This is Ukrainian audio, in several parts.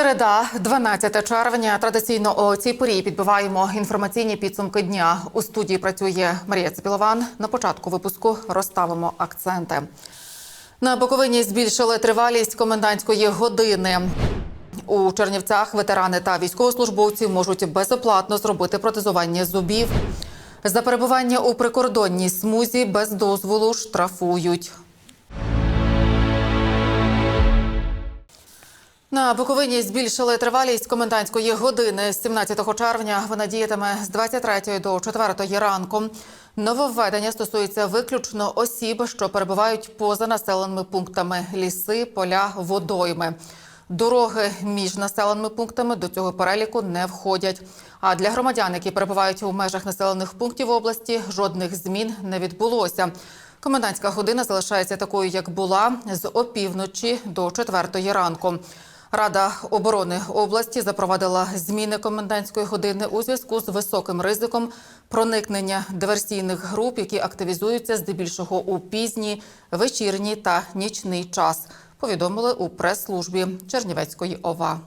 Середа, 12 червня. Традиційно о цій порі підбиваємо інформаційні підсумки дня. У студії працює Марія Цепілован. На початку випуску розставимо акценти. На Буковині збільшили тривалість комендантської години. У Чернівцях ветерани та військовослужбовці можуть безоплатно зробити протезування зубів. За перебування у прикордонній смузі без дозволу штрафують. На Буковині збільшили тривалість комендантської години з 17 червня. Вона діятиме з 23 до 4 ранку. Нововведення стосується виключно осіб, що перебувають поза населеними пунктами ліси, поля, водойми. Дороги між населеними пунктами до цього переліку не входять. А для громадян, які перебувають у межах населених пунктів області, жодних змін не відбулося. Комендантська година залишається такою, як була, з опівночі до 4 ранку. Рада оборони області запровадила зміни комендантської години у зв'язку з високим ризиком проникнення диверсійних груп, які активізуються здебільшого у пізній, вечірній та нічний час. Повідомили у прес-службі Чернівецької ОВА.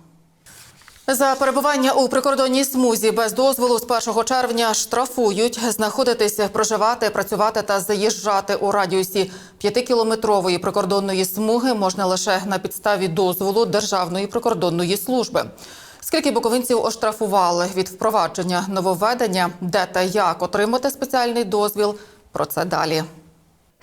За перебування у прикордонній смузі без дозволу з 1 червня штрафують знаходитися, проживати, працювати та заїжджати у радіусі 5-кілометрової прикордонної смуги можна лише на підставі дозволу Державної прикордонної служби. Скільки буковинців оштрафували від впровадження нововведення, де та як отримати спеціальний дозвіл? Про це далі.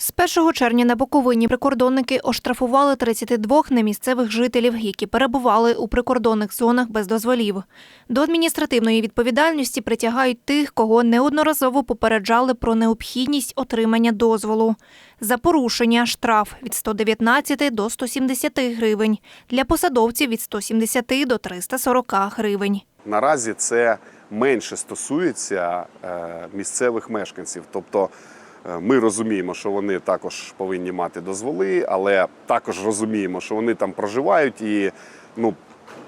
З 1 червня на Буковині прикордонники оштрафували 32 немісцевих жителів, які перебували у прикордонних зонах без дозволів. До адміністративної відповідальності притягають тих, кого неодноразово попереджали про необхідність отримання дозволу. За порушення штраф від 119 до 170 гривень, для посадовців від 170 до 340 гривень. Наразі це менше стосується е, місцевих мешканців. Тобто ми розуміємо, що вони також повинні мати дозволи, але також розуміємо, що вони там проживають і, ну,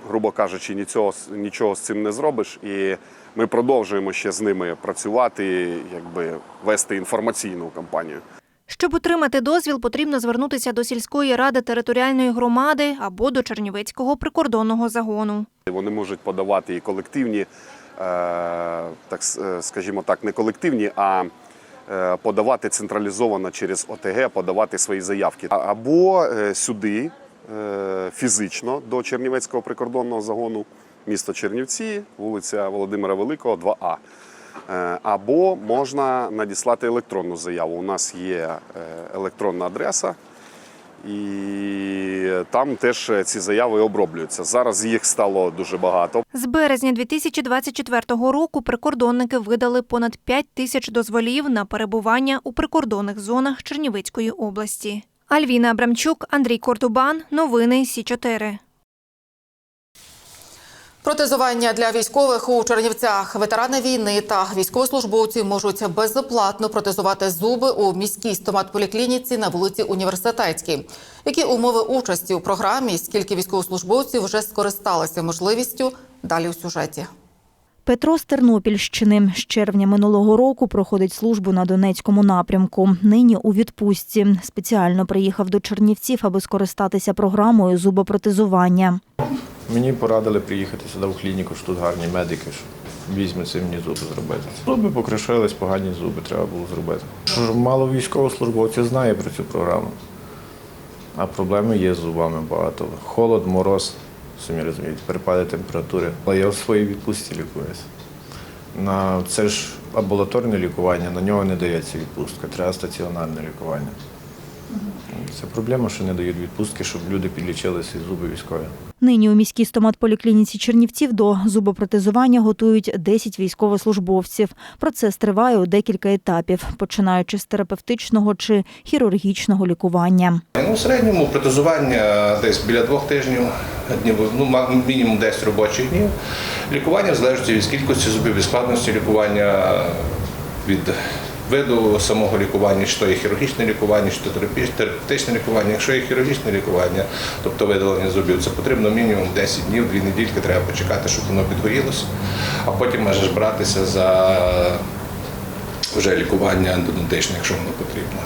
грубо кажучи, нічого, нічого з цим не зробиш. І ми продовжуємо ще з ними працювати, якби вести інформаційну кампанію. Щоб отримати дозвіл, потрібно звернутися до сільської ради територіальної громади або до Чернівецького прикордонного загону. Вони можуть подавати і колективні, е, так е, скажімо так, не колективні, а е, подавати централізовано через ОТГ, подавати свої заявки. Або е, сюди е, фізично до Чернівецького прикордонного загону, місто Чернівці, вулиця Володимира Великого, 2А. Е, Або можна надіслати електронну заяву. У нас є е, електронна адреса, і там теж ці заяви оброблюються. Зараз їх стало дуже багато. З березня 2024 року прикордонники видали понад 5 тисяч дозволів на перебування у прикордонних зонах Чернівецької області. Альвіна Абрамчук, Андрій Кортубан. Новини Сі 4 Протезування для військових у Чернівцях. Ветерани війни та військовослужбовці можуть безоплатно протезувати зуби у міській стоматполіклініці на вулиці Університетській. Які умови участі у програмі? Скільки військовослужбовців вже скористалися можливістю? Далі у сюжеті. Петро з Тернопільщини з червня минулого року проходить службу на Донецькому напрямку. Нині у відпустці. Спеціально приїхав до Чернівців, аби скористатися програмою зубопротезування. Мені порадили приїхати сюди в клініку, що тут гарні медики, що візьметься мені зуби зробити. Зуби покришились, погані зуби треба було зробити. Мало військовослужбовців знає про цю програму. А проблеми є з зубами багато. Холод, мороз, самі розумієте, перепади температури. Але я в своїй відпустці лікуюся. Це ж амбулаторне лікування, на нього не дається відпустка, треба стаціонарне лікування. Це проблема, що не дають відпустки, щоб люди підлічилися і зуби військові. Нині у міській стоматполіклініці Чернівців до зубопротезування готують 10 військовослужбовців. Процес триває у декілька етапів, починаючи з терапевтичного чи хірургічного лікування. Ну, в середньому протезування десь біля двох тижнів, днів, ну, мінімум 10 робочих днів. Лікування в залежності від кількості зубів, від складності лікування, від виду самого лікування, що є хірургічне лікування, що терапевтичне лікування. Якщо є хірургічне лікування, тобто видалення зубів, це потрібно мінімум 10 днів, 2 недільки треба почекати, щоб воно підгорілося, а потім можеш братися за вже лікування ендодонтичне, якщо воно потрібно.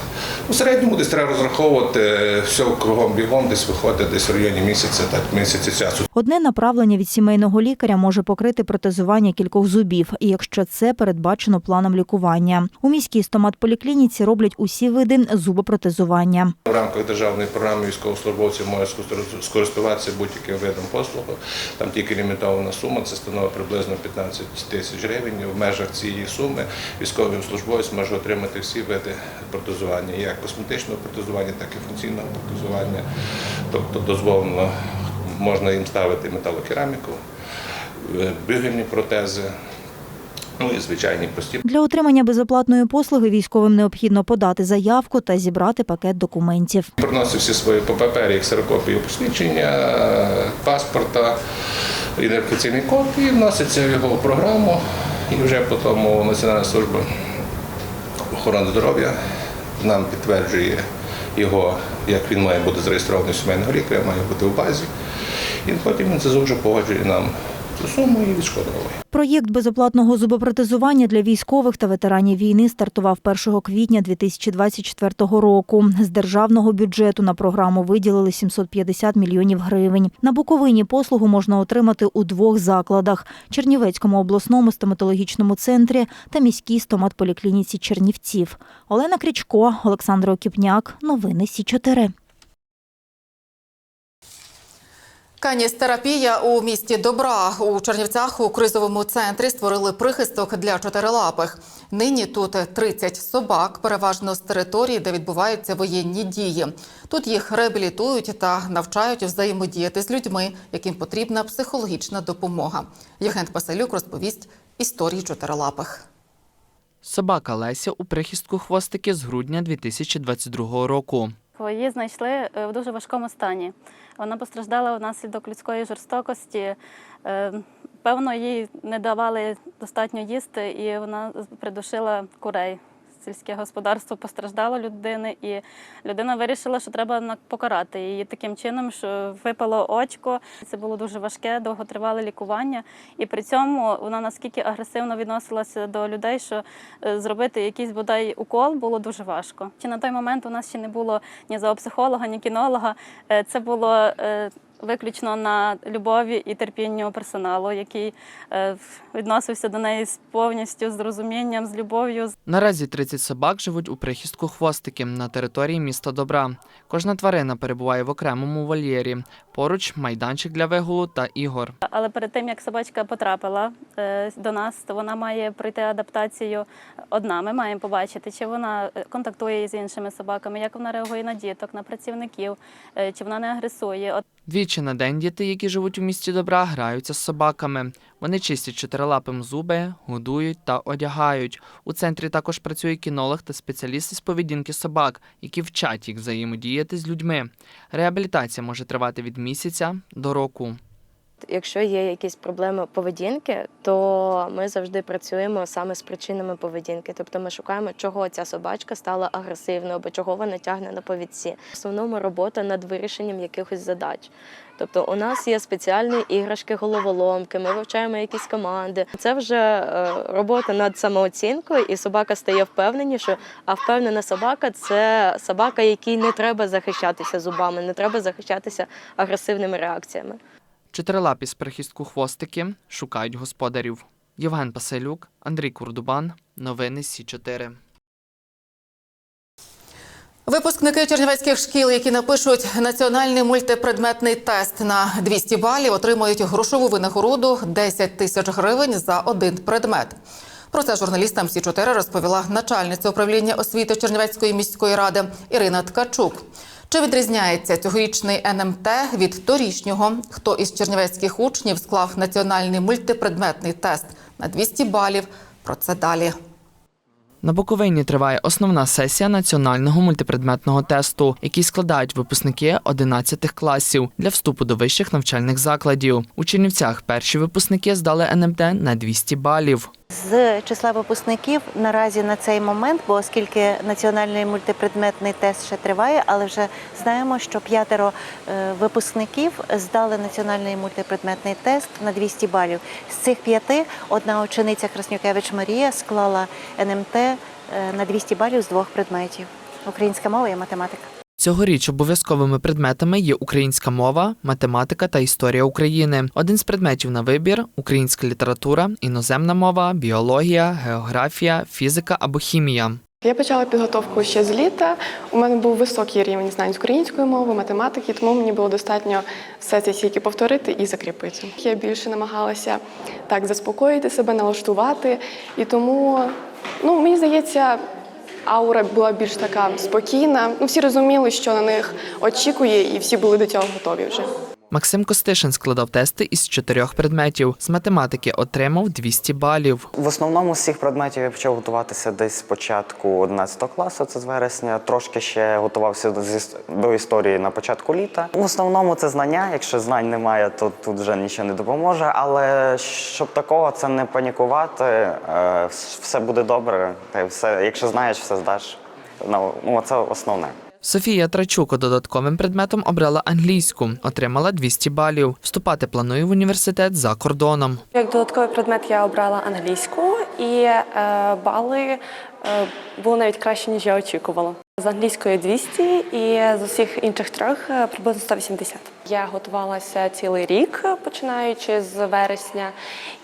У середньому десь треба розраховувати е, все кругом бігом, десь виходить десь в районі місяця, так місяця часу. Одне направлення від сімейного лікаря може покрити протезування кількох зубів, і якщо це передбачено планом лікування. У міській стоматполіклініці роблять усі види зубопротезування. В рамках державної програми військовослужбовці можуть скористуватися будь-яким видом послуги. Там тільки лімітована сума, це становить приблизно 15 тисяч гривень. В межах цієї суми військовий службовець може отримати всі види протезування, як косметичного протезування, так і функційного протезування. Тобто дозволено можна їм ставити металокераміку, е, бюгельні протези, ну і звичайні прості Для отримання безоплатної послуги військовим необхідно подати заявку та зібрати пакет документів. Приносив всі свої по папері, як ксерокопію посвідчення, паспорта, ідентифікаційний код і вноситься в його програму. І вже потім Національна служба охорони здоров'я нам підтверджує його, як він має бути зареєстрований у сімейного лікаря, має бути в базі. І потім він це вже погоджує нам цю суму і відшкодовує. Проєкт безоплатного зубопротезування для військових та ветеранів війни стартував 1 квітня 2024 року. З державного бюджету на програму виділили 750 мільйонів гривень. На Буковині послугу можна отримати у двох закладах: Чернівецькому обласному стоматологічному центрі та міській стоматполіклініці Чернівців. Олена Крічко, Олександр Окіпняк. Новини Сі 4 Каністерапія у місті Добра у Чернівцях у кризовому центрі створили прихисток для чотирилапих. Нині тут 30 собак, переважно з території, де відбуваються воєнні дії. Тут їх реабілітують та навчають взаємодіяти з людьми, яким потрібна психологічна допомога. Євген Паселюк розповість історії чотирилапих. Собака Леся у прихистку хвостики з грудня 2022 року. Її знайшли е, в дуже важкому стані. Вона постраждала внаслідок людської жорстокості. Е, Певно, їй не давали достатньо їсти, і вона придушила курей. Сільське господарство постраждало людини, і людина вирішила, що треба покарати її таким чином, що випало очко. Це було дуже важке, довготривале лікування. І при цьому вона наскільки агресивно відносилася до людей, що е, зробити якийсь бодай укол було дуже важко. Чи на той момент у нас ще не було ні зоопсихолога, ні кінолога. Е, Це було е, виключно на любові і терпінню персоналу, який е, відносився до неї з повністю з розумінням, з любов'ю. Наразі 30 собак живуть у прихистку хвостики на території міста Добра. Кожна тварина перебуває в окремому вольєрі. Поруч майданчик для вигулу та ігор. Але перед тим як собачка потрапила е, до нас, то вона має пройти адаптацію одна. Ми маємо побачити, чи вона е, контактує з іншими собаками, як вона реагує на діток, на працівників, е, чи вона не агресує. Двічі на день діти, які живуть у місті Добра, граються з собаками. Вони чистять чотирилапим зуби, годують та одягають. У центрі також працює кінолог та спеціалісти з поведінки собак, які вчать їх взаємодіяти з людьми. Реабілітація може тривати від місяця до року. Якщо є якісь проблеми поведінки, то ми завжди працюємо саме з причинами поведінки. Тобто ми шукаємо, чого ця собачка стала агресивною або чого вона тягне на повідці. В основному робота над вирішенням якихось задач. Тобто у нас є спеціальні іграшки, головоломки, ми вивчаємо якісь команди. Це вже е, робота над самооцінкою, і собака стає впевненіше. А впевнена собака це собака, якій не треба захищатися зубами, не треба захищатися агресивними реакціями. Чотирилапі з прихистку хвостики шукають господарів. Євген Паселюк, Андрій Курдубан. Новини Сі 4 Випускники чернівецьких шкіл, які напишуть національний мультипредметний тест на 200 балів, отримають грошову винагороду 10 тисяч гривень за один предмет. Про це журналістам Сі 4 розповіла начальниця управління освіти Чернівецької міської ради Ірина Ткачук. Чи відрізняється цьогорічний НМТ від торішнього? Хто із чернівецьких учнів склав національний мультипредметний тест на 200 балів? Про це далі. На Буковині триває основна сесія національного мультипредметного тесту, який складають випускники 11 класів для вступу до вищих навчальних закладів. У Чернівцях перші випускники здали НМТ на 200 балів. З числа випускників наразі на цей момент, бо оскільки національний мультипредметний тест ще триває, але вже знаємо, що п'ятеро е, випускників здали національний мультипредметний тест на 200 балів. З цих п'яти одна учениця Краснюкевич Марія склала НМТ е, на 200 балів з двох предметів: українська мова і математика. Цьогоріч обов'язковими предметами є українська мова, математика та історія України. Один з предметів на вибір українська література, іноземна мова, біологія, географія, фізика або хімія. Я почала підготовку ще з літа. У мене був високий рівень знань української мови, математики, тому мені було достатньо все це тільки повторити і закріпити. Я більше намагалася так заспокоїти себе, налаштувати. І тому, ну мені здається, аура була більш така спокійна. Ну, всі розуміли, що на них очікує, і всі були до цього готові вже. Максим Костишин складав тести із чотирьох предметів. З математики отримав 200 балів. В основному з цих предметів я почав готуватися десь з початку 11 класу, це з вересня. Трошки ще готувався до, історії на початку літа. В основному це знання. Якщо знань немає, то тут вже нічого не допоможе. Але щоб такого це не панікувати, е, все буде добре. Й все, якщо знаєш, все здаш. Ну, ну це основне. Софія Трачуко додатковим предметом обрала англійську, отримала 200 балів. Вступати планує в університет за кордоном. Як додатковий предмет я обрала англійську, і е, бали е, були навіть краще, ніж я очікувала. З англійської 200 і з усіх інших трьох е, приблизно 180. Я готувалася цілий рік, починаючи з вересня,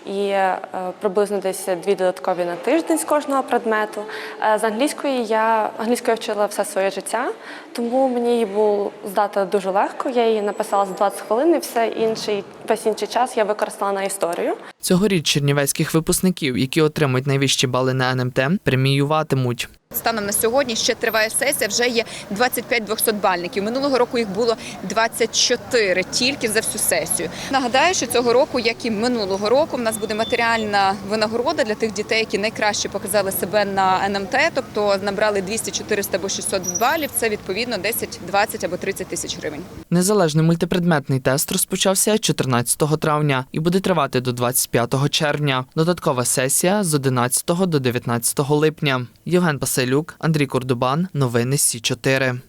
і е, приблизно десь дві додаткові на тиждень з кожного предмету. Е, з англійської я англійською вчила все своє життя, тому мені її було здати дуже легко. Я її написала за 20 хвилин, і все інший весь інший час я використала на історію. Цьогоріч чернівецьких випускників, які отримують найвищі бали на НМТ, преміюватимуть. Станом на сьогодні ще триває сесія. Вже є 25 200-бальників. Минулого року їх було 24 тільки за всю сесію. Нагадаю, що цього року, як і минулого року, в нас буде матеріальна винагорода для тих дітей, які найкраще показали себе на НМТ, тобто набрали 200, 400 або 600 балів. Це відповідно 10, 20 або 30 тисяч гривень. Незалежний мультипредметний тест розпочався 14 травня і буде тривати до 25 червня. Додаткова сесія з 11 до 19 липня. Євген Паселюк, Андрій Кордубан. Новини Сі 4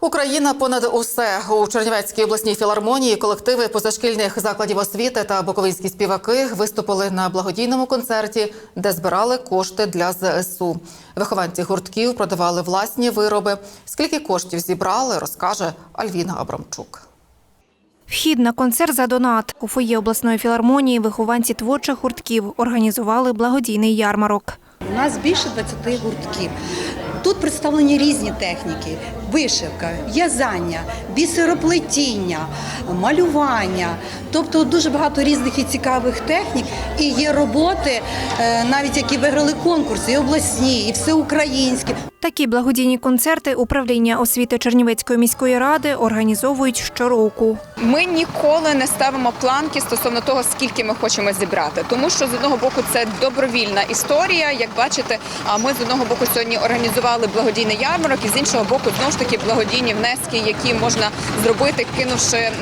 Україна понад усе у Чернівецькій обласній філармонії колективи позашкільних закладів освіти та буковинські співаки виступили на благодійному концерті, де збирали кошти для ЗСУ. Вихованці гуртків продавали власні вироби. Скільки коштів зібрали, розкаже Альвіна Абрамчук. Вхід на концерт за донат. У фоє обласної філармонії вихованці творчих гуртків організували благодійний ярмарок. У нас більше 20 гуртків. Тут представлені різні техніки: вишивка, в'язання, бісероплетіння, малювання. Тобто дуже багато різних і цікавих технік. І є роботи, е, навіть які виграли конкурси, і обласні, і всеукраїнські. Такі благодійні концерти управління освіти Чернівецької міської ради організовують щороку. Ми ніколи не ставимо планки стосовно того, скільки ми хочемо зібрати, тому що з одного боку це добровільна історія. Як бачите, а ми з одного боку сьогодні організували благодійний ярмарок, і з іншого боку, знову ж таки благодійні внески, які можна зробити, кинувши е,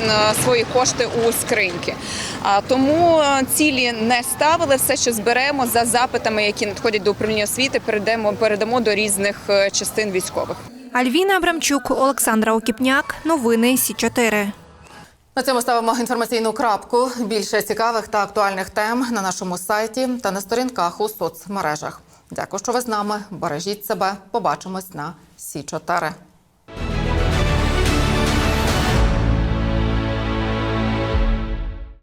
свої кошти у скриньки. А тому е, цілі не ставили. Все, що зберемо за запитами, які надходять до управління освіти, передамо передамо до різних е, частин військових. Альвіна Абрамчук, Олександра Окіпняк. Новини Сі 4 На цьому ставимо інформаційну крапку. Більше цікавих та актуальних тем на нашому сайті та на сторінках у соцмережах. Дякую, що ви з нами. Бережіть себе. Побачимось на Сі 4